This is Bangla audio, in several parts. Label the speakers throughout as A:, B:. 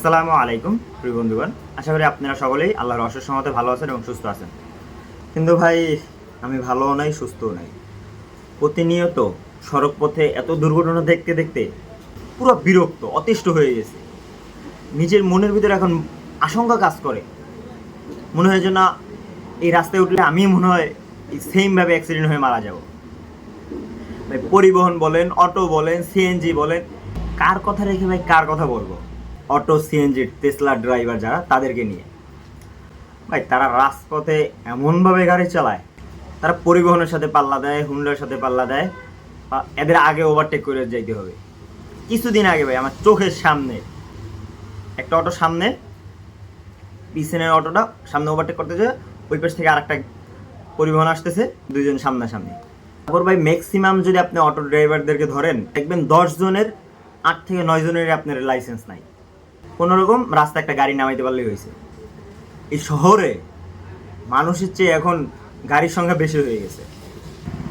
A: আসসালামু আলাইকুম, প্রিয় বন্ধুগণ। আশা করি আপনারা সকলেই আল্লাহর অশেষ সহমতে ভালো আছেন এবং সুস্থ আছেন। কিন্তু ভাই, আমি ভালোও নাই, সুস্থও নাই। প্রতিনিয়ত সড়ক পথে এত দুর্ঘটনা দেখতে দেখতে পুরো বিরক্ত, অতিষ্ঠ হয়ে গেছে। নিজের মনের ভিতরে এখন আশঙ্কা কাজ করে। মনে হয় যে না এই রাস্তায় উঠলে আমি মনে হয় সেমভাবে অ্যাক্সিডেন্ট হয়ে মারা যাব। ভাই, পরিবহন বলেন, অটো বলেন সিএনজি বলেন, কার কথা রেখে ভাই কার কথা বলব? অটো সিএনজি টেসলা ড্রাইভার যারা, তাদেরকে নিয়ে। ভাই, তারা রাজপথে এমনভাবে গাড়ি চালায়, তারা পরিবহনের সাথে পাল্লা দেয় হুন্ডার সাথে পাল্লা দেয় এদের আগে ওভারটেক করে যাইতে হবে। কিছুদিন আগে ভাই, আমার চোখের সামনে, একটা অটো সামনে, পিছনের অটোটা সামনে ওভারটেক করতে যায় ওই পাশ থেকে আরেকটা পরিবহন আসতেছে, দুইজন সামনাসামনি। তারপর ভাই ম্যাক্সিমাম যদি আপনি অটো ড্রাইভারদেরকে ধরেন, দেখবেন দশ জনের, আট থেকে নয় জনের আপনার লাইসেন্স নাই। কোনো রকম রাস্তা একটা গাড়ি নামাইতে পারলেই হয়েছে। এই শহরে মানুষের চেয়ে এখন গাড়ির সংখ্যা বেশি হয়ে গেছে।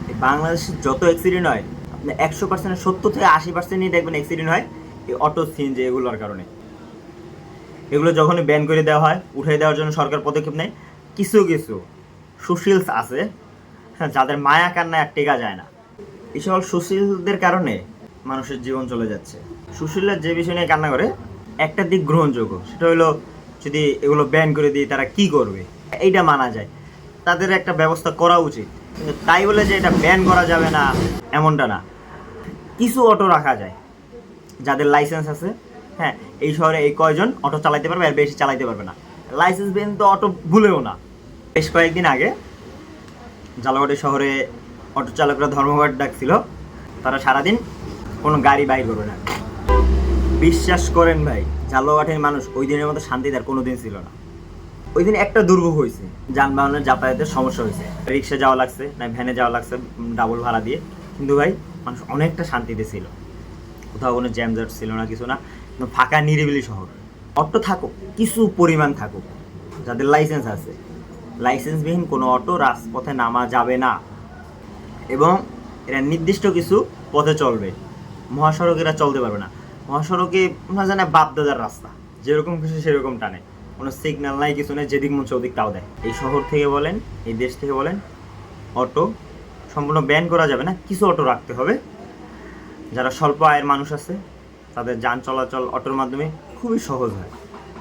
A: এই বাংলাদেশের যত অ্যাক্সিডেন্ট হয়, আপনি একশো পার্সেন্টের সত্তর থেকে আশি পার্সেন্টই দেখবেন অ্যাক্সিডেন্ট হয় এই অটো সিএনজি এগুলোর কারণে। এগুলো যখনই ব্যান করে দেওয়া হয় উঠে দেওয়ার জন্য সরকার পদক্ষেপ নেয়। কিছু কিছু সুশীলস আছে হ্যাঁ যাদের মায়া কান্নায় আর টেকা যায় না। এই সকল সুশীলদের কারণে মানুষের জীবন চলে যাচ্ছে। সুশীলরা যে বিষয় নিয়ে কান্না করে একটা দিক গ্রহণযোগ্য, সেটা হলো যদি এগুলো ব্যান করে দিই তারা কি করবে? এইটা মানা যায়। তাদের একটা ব্যবস্থা করা উচিত। তাই বলে যে এটা ব্যান করা যাবে না, এমনটা না। কিছু অটো রাখা যায়, যাদের লাইসেন্স আছে হ্যাঁ এই শহরে এই কয়জন অটো চালাইতে পারবে আর বেশি চালাইতে পারবে না। লাইসেন্স বিহীন তো অটো ভুলেও না। বেশ কয়েকদিন আগে জালাবাড়ি শহরে অটো চালকরা ধর্মঘট ডাকছিল, তারা সারাদিন কোনো গাড়ি বাইর করবে না। বিশ্বাস করেন ভাই জালাবাটের মানুষ ওই দিনের মতো শান্তি তার কোনো দিন ছিল না। ওই দিন একটা দুর্ভোগ হয়েছে, যানবাহনের যাতায়াতের সমস্যা হয়েছে। রিক্সা যাওয়া লাগছে, না, ভ্যানে যাওয়া লাগছে ডাবল ভাড়া দিয়ে। কিন্তু ভাই, মানুষ অনেকটা শান্তিতে ছিল। কোথাও কোনো জ্যামজাট ছিল না, কিছু না ফাঁকা, নিরিবিলি শহর। অটো থাকুক, কিছু পরিমাণ থাকুক, যাদের লাইসেন্স আছে। লাইসেন্সবিহীন কোনো অটো রাজপথে নামা যাবে না। এবং এরা নির্দিষ্ট কিছু পথে চলবে। মহাসড়ক এরা চলতে পারবে না। মহাসড়কে মনে জানে বাপদাদার রাস্তা। যেরকম কিছু সেরকম টানে। কোনো সিগন্যাল নাই, কিছু নেই, যেদিক মন চৌদিক তাও দেয়। এই শহর থেকে বলেন, এই দেশ থেকে বলেন, অটো, সম্পূর্ণ ব্যান করা যাবে না, কিছু অটো রাখতে হবে। যারা স্বল্প আয়ের মানুষ আছে, তাদের যান চলাচল অটোর মাধ্যমে খুবই সহজ হয়।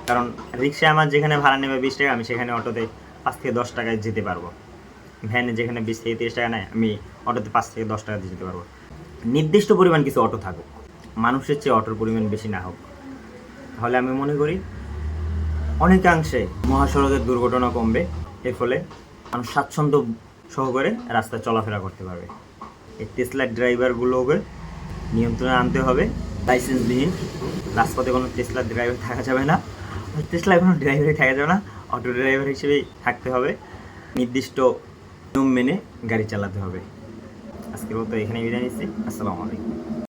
A: কারণ রিক্সায় আমার যেখানে ভাড়া নেবে বিশ টাকা, আমি সেখানে অটোতে পাঁচ থেকে দশ টাকায় যেতে পারব। ভ্যানে যেখানে বিশ থেকে তিরিশ টাকা নেয়, আমি অটোতে পাঁচ থেকে দশ টাকা যেতে পারব। নির্দিষ্ট পরিমাণ কিছু অটো থাকুক। মানুষের চেয়ে অটোর পরিমাণ বেশি না হোক। তাহলে আমি মনে করি, অনেকাংশে মহাসড়কের দুর্ঘটনা কমবে, এর ফলে মানুষ স্বাচ্ছন্দ্য সহকারে রাস্তায় চলাফেরা করতে পারবে। এই টেসলার ড্রাইভারগুলোকে নিয়ন্ত্রণে আনতে হবে লাইসেন্সবিহীন রাজপথে কোনো টেসলার ড্রাইভার থাকা যাবে না। টেসলায় কোনো ড্রাইভারই থাকা যাবে না অটো ড্রাইভার হিসেবেই থাকতে হবে। নির্দিষ্ট নিয়ম মেনে গাড়ি চালাতে হবে। আজকের মতো এখানে বিদায় নিচ্ছি। আসসালামু আলাইকুম।